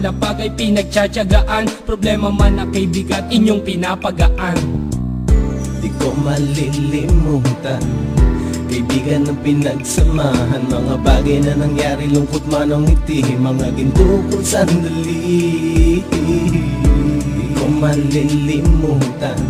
nakalapag ay pinagtsatsagaan. Problema man na kay bigat, inyong pinapagaan. Di ko malilimutan Kaibigan ng pinagsamahan. Mga bagay na nangyari Lungkot man ang ngiti. Mga ginto kong sandali. Di ko malilimutan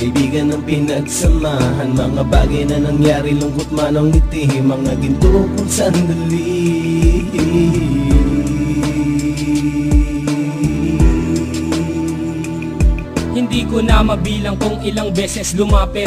Kaibigan ng pinagsamahan. Mga bagay na nangyari Lungkot man ang ngiti. Mga ginto kong sandali Hindi ko na mabilang kung ilang beses lumapit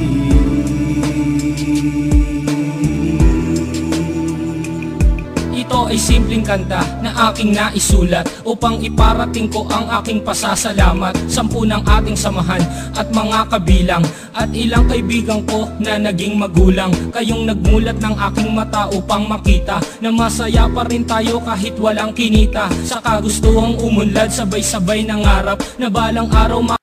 ay simpleng kanta na aking naisulat Upang iparating ko ang aking pasasalamat. Sampu ng ating samahan at mga kabilang At ilang kaibigan ko na naging magulang. Kayong nagmulat ng aking mata upang makita Na masaya pa rin tayo kahit walang kinita. Sa kagustuhang umunlad sabay-sabay ng harap Na balang araw